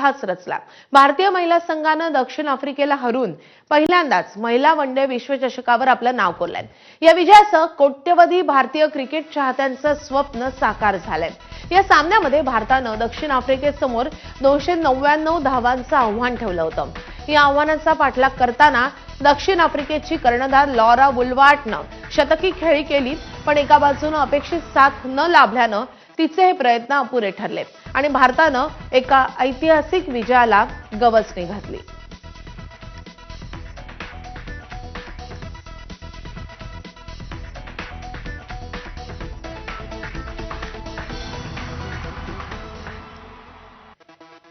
इतिहास रचला. भारतीय महिला संघानं दक्षिण आफ्रिकेला हरून पहिल्यांदाच महिला वन डे विश्वचषकावर आपलं नाव कोरलंय. या विजयाचं कोट्यवधी भारतीय क्रिकेट चाहत्यांचं स्वप्न साकार झालंय. या सामन्यामध्ये भारतानं दक्षिण आफ्रिकेसमोर दोनशे नव्याण्णव धावांचं आव्हान ठेवलं होतं. या आव्हानाचा पाठलाग करताना दक्षिण आफ्रिकेची कर्णधार लॉरा वुलवाटनं शतकी खेळी केली पण एका बाजूनं अपेक्षित साथ न लाभल्यानं तिचे हे प्रयत्न अपुरे ठरले. आणि भारतानं एका ऐतिहासिक विजयाला गवसणी घातली.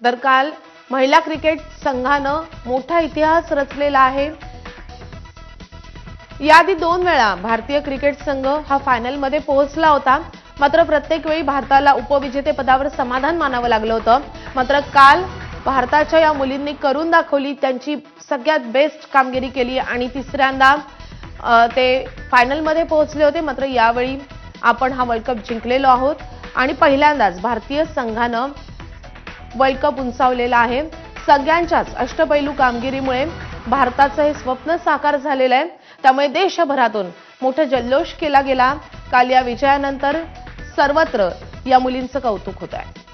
तर काल महिला क्रिकेट संघानं मोठा इतिहास रचलेला आहे. याआधी दोन वेळा भारतीय क्रिकेट संघ हा फायनलमध्ये पोहोचला होता. मात्र प्रत्येक वेळी भारताला उपविजेतेपदावर समाधान मानावं लागलं होतं. मात्र काल भारताच्या या मुलींनी करून दाखवली त्यांची सगळ्यात बेस्ट कामगिरी केली आणि तिसऱ्यांदा ते फायनलमध्ये पोहोचले होते. मात्र यावेळी आपण हा वर्ल्ड कप जिंकलेलो आहोत. आणि पहिल्यांदाच भारतीय संघानं वर्ल्ड कप उंचावलेला आहे. सगळ्यांच्याच अष्टपैलू कामगिरीमुळे भारताचं हे स्वप्न साकार झालेलं आहे. त्यामुळे देशभरातून मोठा जल्लोष केला गेला. काल या विजयानंतर सर्वत्र या मुलींचं कौतुक होत आहे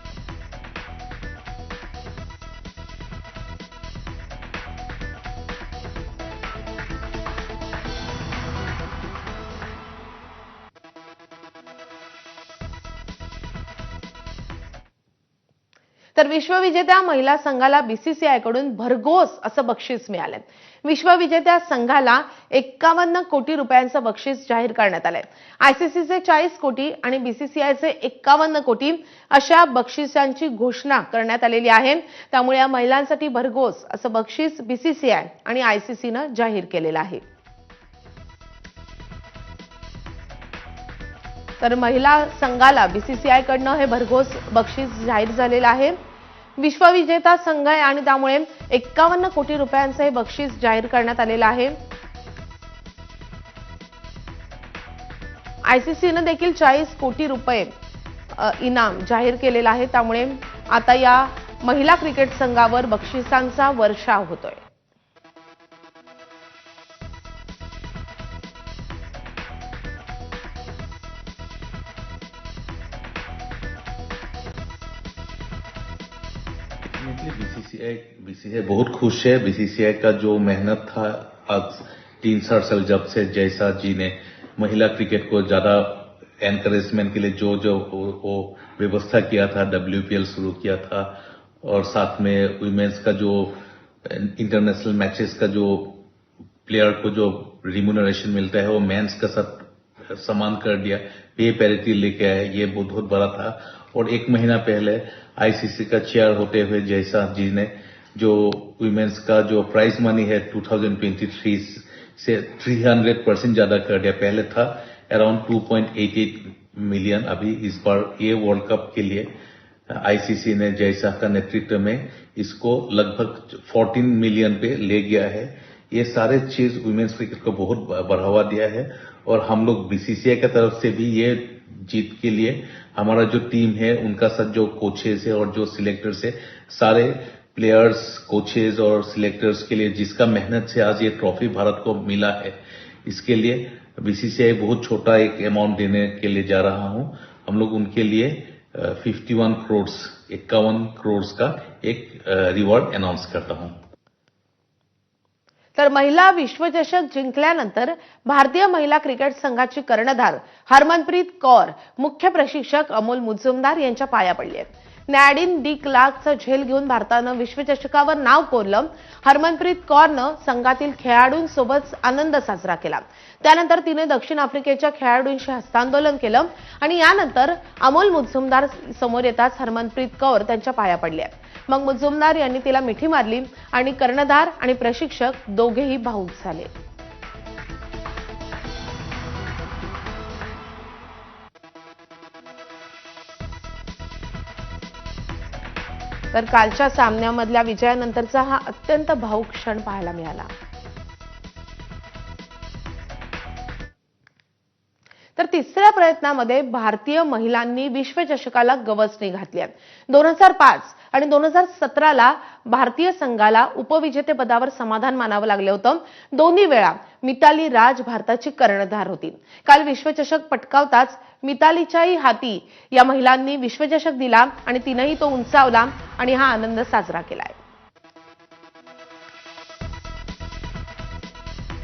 तर विश्वविजेत्या महिला संघाला बीसीसीआयकडून भरघोस असं बक्षीस मिळालंय. विश्वविजेत्या संघाला एक्कावन्न कोटी रुपयांचं बक्षीस जाहीर करण्यात आलंय. आयसीसीचे चाळीस कोटी आणि बीसीसीआयचे एक्कावन्न कोटी अशा बक्षिसांची घोषणा करण्यात आलेली आहे. त्यामुळे या महिलांसाठी भरघोस असं बक्षीस बीसीसीआय आणि आयसीसीनं जाहीर केलेलं आहे. तर महिला संघाला बीसीसीआय कडनं हे भरघोस बक्षीस जाहीर झालेलं आहे. विश्वविजेता संघ आहे आणि त्यामुळे एक्कावन्न कोटी रुपयांचं हे बक्षीस जाहीर करण्यात आलेलं आहे. आयसीसीनं देखील चाळीस कोटी रुपये इनाम जाहीर केलेलं आहे. त्यामुळे आता या महिला क्रिकेट संघावर बक्षिसांचा वर्षाव होतोय. डेफिनेटली बीसीसीआई बीसीसीआई बहुत खुश है। बीसीसीआई का जो मेहनत था आज तीन साल जब से जैसा जी ने महिला क्रिकेट को ज़्यादा एनकरेजमेंट के लिए जो जो वो, व्यवस्था किया था डब्ल्यूपीएल शुरू किया था और साथ में वुमेन्स का जो इंटरनेशनल मैचेस का जो प्लेयर को जो रिम्यूनरेशन मिलता है वो मेंस का साथ समान कर दिया। पे पैरिटी लेके आए, ये बहुत बड़ा था। और एक महीना पहले आईसीसी का चेयर होते हुए जयसा जी ने जो वुमेन्स का जो प्राइज मनी है 2023 से 300 परसेंट ज़्यादा कर दिया। पहले था अराउंड 2.88 मिलियन अभी इस बार ये वर्ल्ड कप के लिए आईसीसी ने जयसा का नेतृत्व में इसको लगभग 14 मिलियन पे ले गया है। ये सारे चीज़ वुमेन्स क्रिकेट को बहुत बढ़ावा दिया है। और हम लोग बीसीसीआई की तरफ़ से भी ये जीत के लिए हमारा जो टीम है, उनका साथ जो कोचेस है और जो सिलेक्टर्स है, सारे प्लेयर्स कोचेस और सिलेक्टर्स के लिए जिसका मेहनत से आज ये ट्रॉफी भारत को मिला है, इसके लिए बीसीसीआई बहुत छोटा एक अमाउंट देने के लिए जा रहा हूँ। हम लोग उनके लिए फिफ्टी वन करोड़ इक्यावन करोड़ का एक रिवॉर्ड अनाउंस करता हूँ। तर महिला विश्वचषक जिंकल्यानंतर भारतीय महिला क्रिकेट संघाची कर्णधार हरमनप्रीत कौर मुख्य प्रशिक्षक अमोल मुजुमदार यांच्या पाया पडली आहेत. नॅडिन डी क्लार्कचा झेल घेऊन भारतानं विश्वचषकावर नाव कोरलं. हरमनप्रीत कौरनं संघातील खेळाडूंसोबत आनंद साजरा केला. त्यानंतर तिने दक्षिण आफ्रिकेच्या खेळाडूंशी हस्तांदोलन केलं आणि यानंतर अमोल मुजुमदार समोर येताच हरमनप्रीत कौर त्यांच्या पाया पडल्या. मग मुजुमदार यांनी तिला मिठी मारली आणि कर्णधार आणि प्रशिक्षक दोघेही भाऊक झाले. तर कालच्या सामन्यामधल्या विजयानंतरचा हा अत्यंत भाऊक क्षण पाहायला मिळाला. तर तिसऱ्या प्रयत्नामध्ये भारतीय महिलांनी विश्वचषकाला गवसणी घातली आहे. दोन हजार पाच आणि दोन हजार सतराला भारतीय संघाला उपविजेतेपदावर समाधान मानावं लागलं होतं. दोन्ही वेळा मिताली राज भारताची कर्णधार होती. काल विश्वचषक पटकावताच मितालीच्याही हाती या महिलांनी विश्वचषक दिला आणि तिनंही तो उंचावला आणि हा आनंद साजरा केलाय.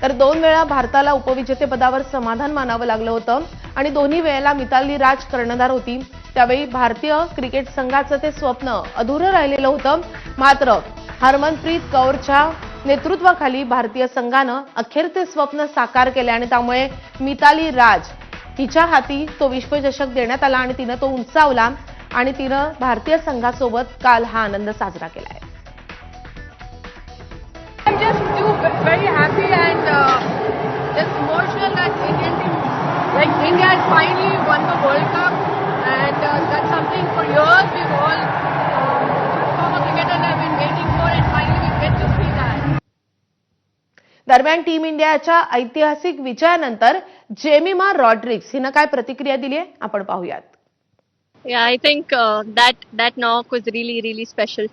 तर दोन वेळा भारताला उपविजेतेपदावर समाधान मानावं लागलं होतं आणि दोन्ही वेळेला मिताली राज कर्णधार होती. त्यावेळी भारतीय क्रिकेट संघाचं ते स्वप्न अधुरं राहिलेलं होतं. मात्र हरमनप्रीत कौरच्या नेतृत्वाखाली भारतीय संघानं अखेर ते स्वप्न साकार केले आणि त्यामुळे मिताली राज तिच्या हाती तो विश्वचषक देण्यात आला आणि तिनं तो उंचावला आणि तिनं भारतीय संघासोबत काल हा आनंद साजरा केला केलाय दरम्यान टीम इंडियाच्या ऐतिहासिक विजयानंतर जेमिमा रॉड्रिक्स हिनं काय प्रतिक्रिया दिली आहे आपण पाहूयात Yeah, I think uh, that that knock was really really special.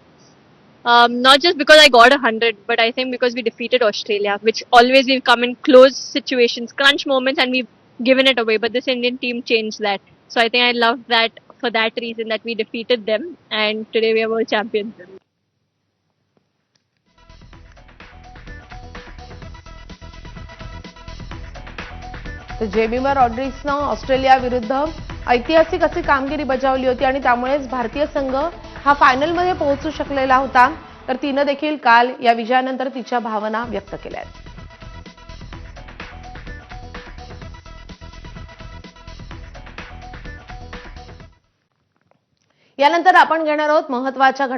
Um, not just because I got a hundred, but I think because we defeated Australia, which always we've come in close situations, crunch moments, and we've given it away. But this Indian team changed that. So I think I love that for that reason that we defeated them, and today we are world champions. तर जेमिमा रॉड्रिक्सनं Australia विरुद्ध ऐतिहासिक अशी कामगिरी बजावली होती आणि त्यामुळेच भारतीय संघ हा फायनलमध्ये पोहोचू शकलेला होता. तर तिनं देखील काल या विजयानंतर तिच्या भावना व्यक्त केल्या आहेत. यानंतर आपण घेणार आहोत महत्त्वाच्या